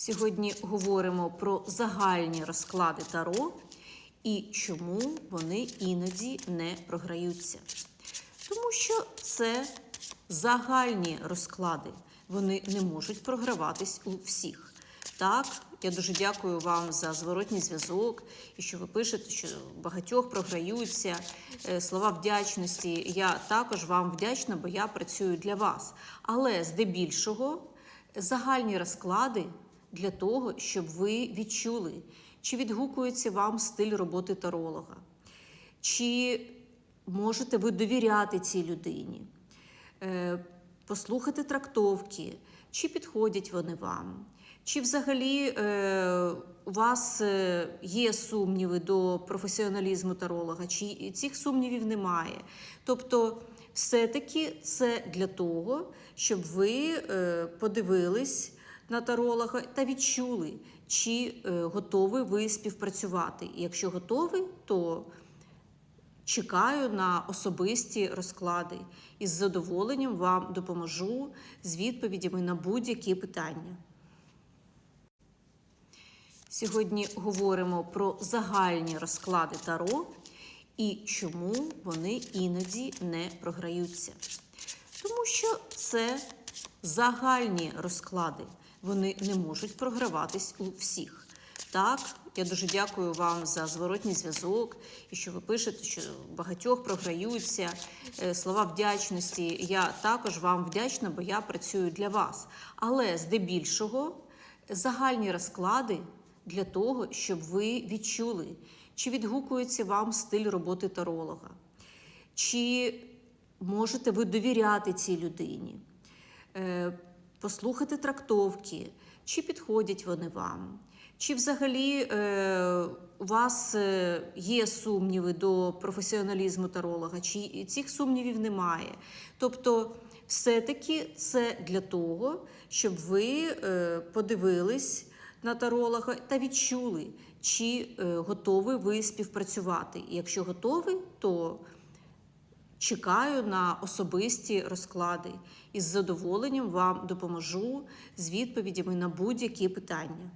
Сьогодні говоримо про загальні розклади Таро і чому вони іноді не програються. Тому що це загальні розклади, вони не можуть програватись у всіх. Так, я дуже дякую вам за зворотній зв'язок і що ви пишете, що багатьох програються е, слова вдячності. Я також вам вдячна, бо я працюю для вас. Але здебільшого загальні розклади для того, щоб ви відчули, чи відгукується вам стиль роботи таролога, чи можете ви довіряти цій людині, е, послухати трактовки, чи підходять вони вам. Чи взагалі е, у вас е, є сумніви до професіоналізму таролога, чи цих сумнівів немає? Тобто, все-таки це для того, щоб ви подивились на таролога та відчули, чи е, готові ви співпрацювати. І якщо готові, то чекаю на особисті розклади і з задоволенням вам допоможу з відповідями на будь-які питання. Сьогодні говоримо про загальні розклади Таро і чому вони іноді не програються. Тому що це загальні розклади, вони не можуть програватись у всіх. Так, я дуже дякую вам за зворотній зв'язок і що ви пишете, що багатьох програються е, слова вдячності. Я також вам вдячна, бо я працюю для вас. Але здебільшого загальні розклади для того, щоб ви відчули, чи відгукується вам стиль роботи таролога, чи можете ви довіряти цій людині, е, послухати трактовки, чи підходять вони вам. Чи взагалі е, у вас е, є сумніви до професіоналізму таролога, чи цих сумнівів немає? Тобто, все-таки це для того, щоб ви е, подивились на таролога та відчули, чи е, готові ви співпрацювати. І якщо готові, то чекаю на особисті розклади і з задоволенням вам допоможу з відповідями на будь-які питання.